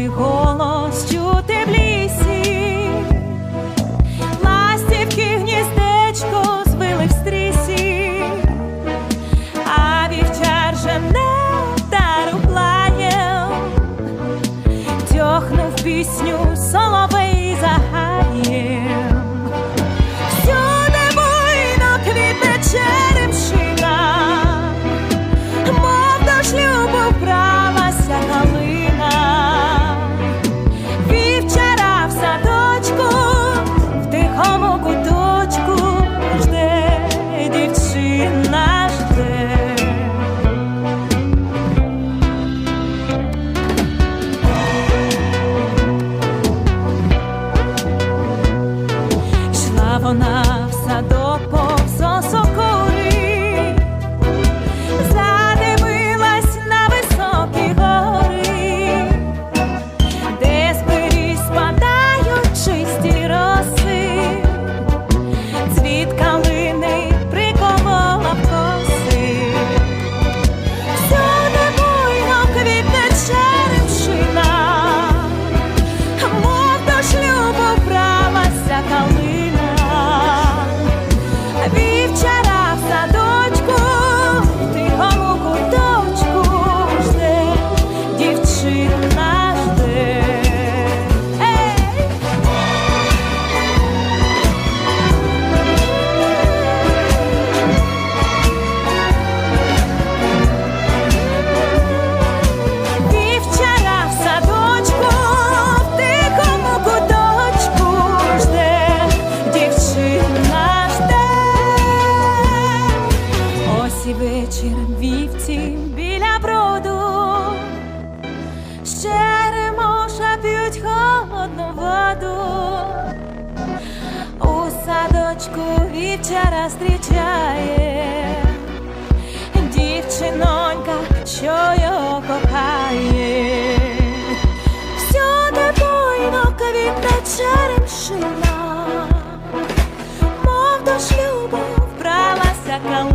Мій голос чути в лісі, ластівки гніздечко звили в стрісі, а вівчар жене дару плаєм, тьохнув пісню соловей. in life. Вір вівці біля броду, ще ремоша п'ють холодну воду, у садочку вівчара зустрічає. Дівчинонька, що його кохає, всюди буйно черемшина, мов до шлюбу вбралася калина.